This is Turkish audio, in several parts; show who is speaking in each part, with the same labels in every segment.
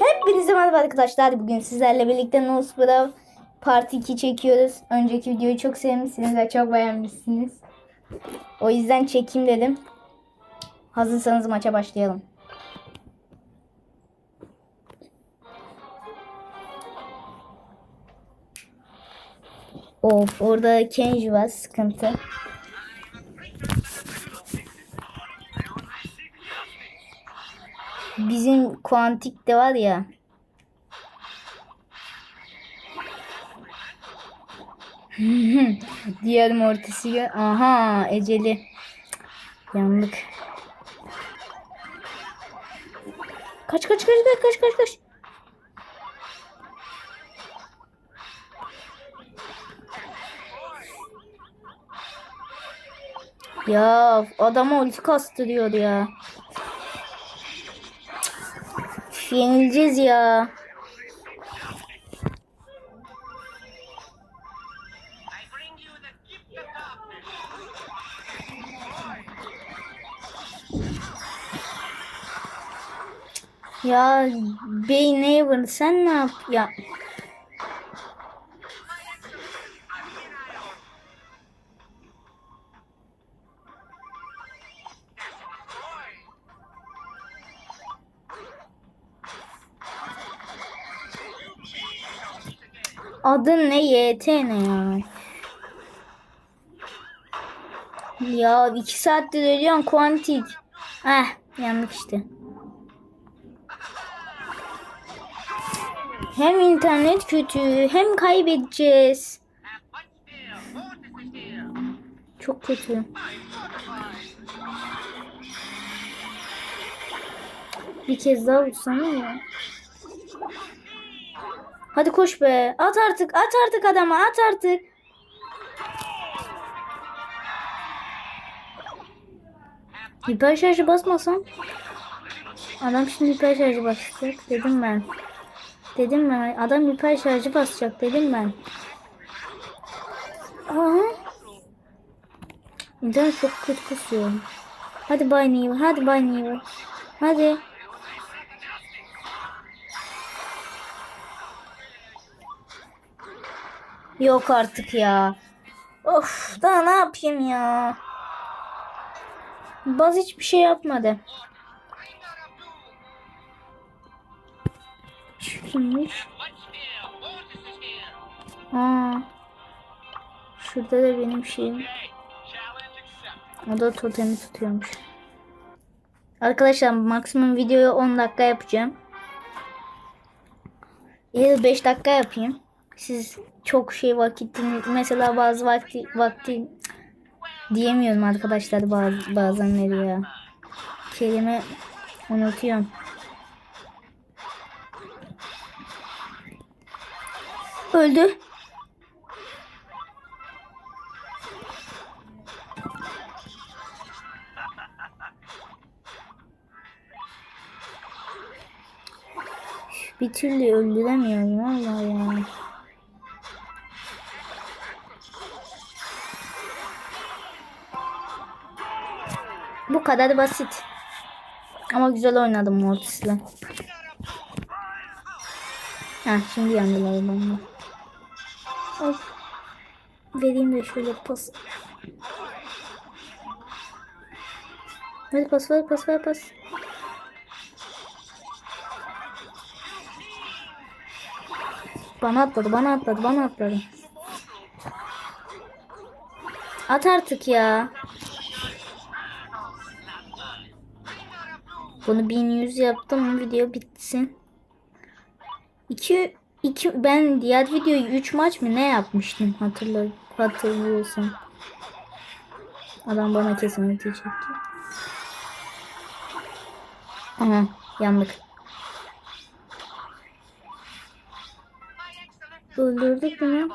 Speaker 1: Hepinize merhaba arkadaşlar. Bugün sizlerle birlikte Nosbra Part 2 çekiyoruz. Önceki videoyu çok sevmişsiniz ve çok beğenmişsiniz. O yüzden çekeyim dedim. Hazırsanız maça başlayalım. Of orada Kenji var sıkıntı. Bizim kuantik de var ya. Diğer mortisi gö- Aha eceli. Yandık. Kaç kaç kaç kaç kaç kaç kaç. Ya adama ulti kastırıyor ya. Üf, Yenileceğiz ya. Ya Beynever sen ne yap ya? Adın ne? YT ne ya? Ya iki saattir ölüyorsun kuantik. Eh yandık işte. Hem internet kötü hem kaybedeceğiz. Çok kötü. Bir kez daha uçsana ya. Hadi koş be. At artık. At artık adama. At artık. Hiper şarjı basmasam. Adam şimdi hiper şarjı basacak. Dedim ben. Dedim ben. Adam hiper şarjı basacak. Dedim ben. Aha. İnternet çok kötü kasıyor. Hadi Bay Neva. Hadi Bay Neva. Hadi. Yok artık ya. Of daha ne yapayım ya. Baz hiçbir şey yapmadı. Şu kimmiş? Aa. Şurada da benim şeyim. O da totemi tutuyormuş. Arkadaşlar maksimum videoyu 10 dakika yapacağım. Ya da 5 dakika yapayım. Siz çok şey vakitini mesela bazı vakti vakti diyemiyorum arkadaşlar bazı bazenleri ya. Kelime unutuyorum. Öldü. Bir türlü öldüremiyorum valla ya. Kadar basit. Ama güzel oynadım Mortis'le. Ha şimdi yandılar adamlar. Ay. Vereyim de şöyle pas. Hadi pas ver pas ver pas. Bana atladı bana atladı bana atladı. At artık ya. Bunu 1100 yaptım video bitsin. 2 2 ben diğer videoyu 3 maç mı ne yapmıştım hatırla hatırlıyorsun. Adam bana kesin çekti. Aha yandık. Öldürdük mü?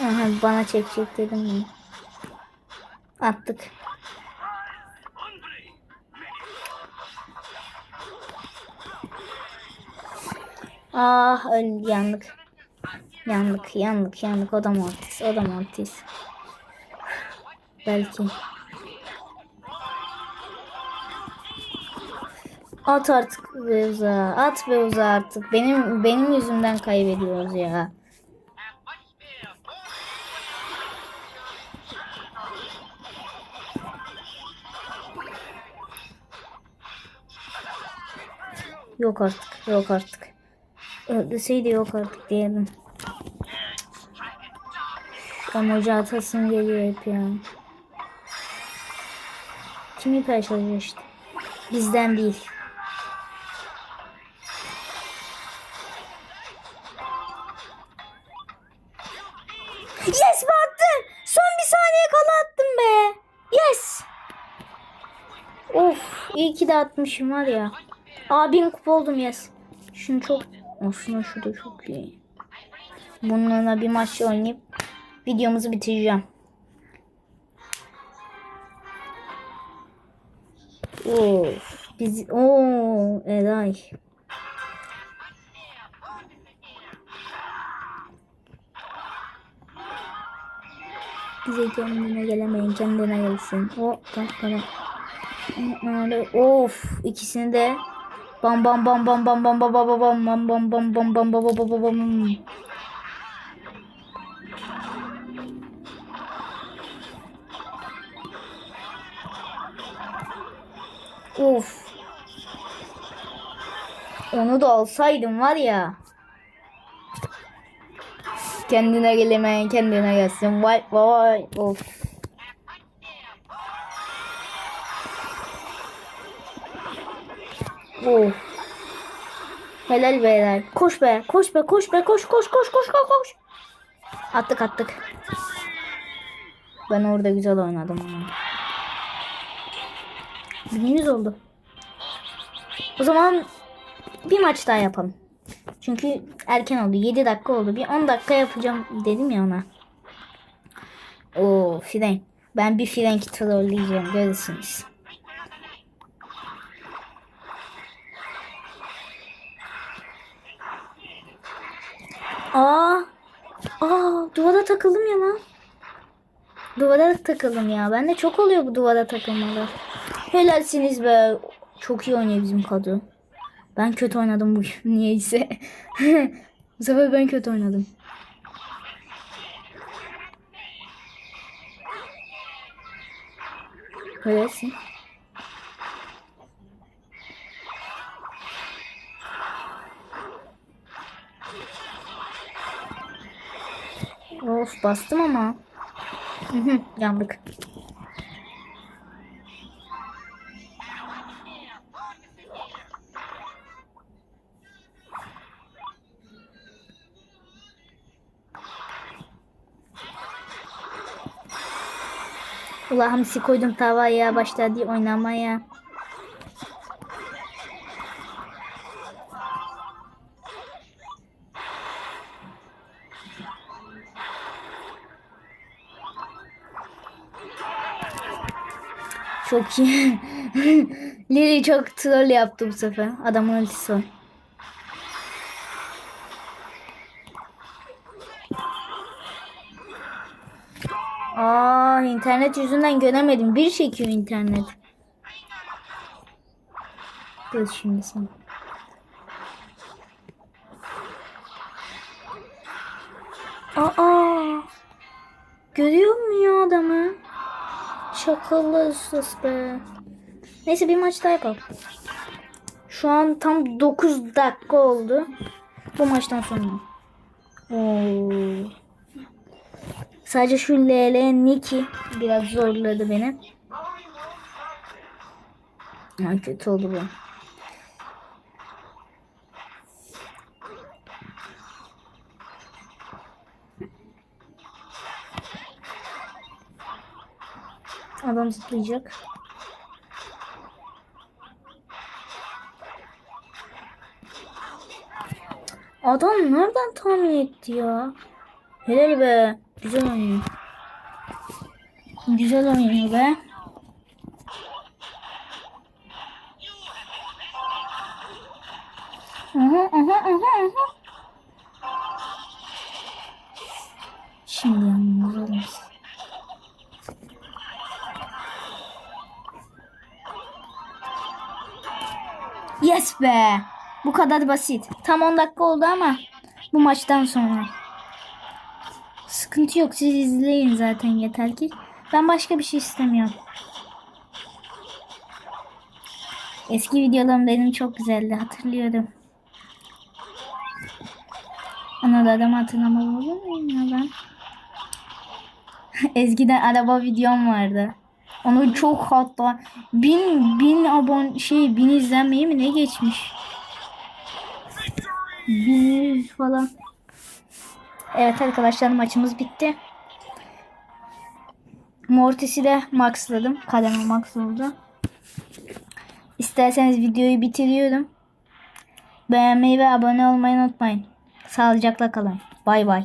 Speaker 1: Aha bana çekecek dedim? Attık. Ah öl yandık. Yandık yandık yandık o da mortis o da mortis. Belki. At artık be uzağa. At be uzağa artık. Benim benim yüzümden kaybediyoruz ya. Yok artık. Yok artık. Öldüseydi yok artık diyelim. Emoji atasım geliyor hep ya. Kimi paylaşıyor işte. Bizden değil. Yes be attım. Son bir saniye kala attım be. Yes. Of iyi ki de atmışım var ya. Abim kupa oldum yes. Şunu çok aslında şu da çok iyi. Bununla bir maç oynayıp videomuzu bitireceğim. Of. Biz o Eray. Bize kendine gelemeyin kendine gelsin. O tamam tamam. Öyle, Of ikisini de bam bam bam bam bam bam bam bam bam bam bam bam bam bam bam bam bam bam Of. Onu da alsaydım var ya. Kendine gelemeyen kendine gelsin. Vay vay. Of. Of. Helal be helal. Koş be. Koş be. Koş be. Koş koş koş koş koş koş. Attık attık. Ben orada güzel oynadım ama. Birimiz oldu. O zaman bir maç daha yapalım. Çünkü erken oldu. 7 dakika oldu. Bir 10 dakika yapacağım dedim ya ona. Oo frenk. Ben bir frenk trolleyeceğim. Görürsünüz. Aa. Aa duvara takıldım ya lan. Duvara takıldım ya. Ben de çok oluyor bu duvara takılmalar. Helalsiniz be. Çok iyi oynuyor bizim kadro. Ben kötü oynadım bugün niyeyse. bu sefer ben kötü oynadım. Helalsin. Of bastım ama. Yandık. Ula hamsi koydum tavaya başladı oynamaya. Çok iyi. Lili çok troll yaptı bu sefer. Adamın ultisi var. Aa internet yüzünden göremedim. Bir çekiyor internet. Dur şimdi sen. Aa. Görüyor mu ya adamı? Şakalı sus be. Neyse bir maç daha yapalım. Şu an tam 9 dakika oldu. Bu maçtan sonra. Oo. Sadece şu LL Niki biraz zorladı beni. Ha, kötü oldu bu. Adam zıplayacak. Adam nereden tahmin etti ya? Helal be. Güzel oynuyor. Güzel oynuyor be. Aha aha aha aha. Şimdi be. Bu kadar basit. Tam 10 dakika oldu ama bu maçtan sonra. Sıkıntı yok. Siz izleyin zaten yeter ki. Ben başka bir şey istemiyorum. Eski videolarım benim çok güzeldi. Hatırlıyorum. Anılarımı hatırlamam olur muyum ya ben? Eskiden araba videom vardı. Onu çok hatta bin bin abon şey bin izlenmeyi mi ne geçmiş? Bin falan. Evet arkadaşlar maçımız bitti. Mortis'i de maxladım. Kademe max oldu. İsterseniz videoyu bitiriyorum. Beğenmeyi ve abone olmayı unutmayın. Sağlıcakla kalın. Bay bay.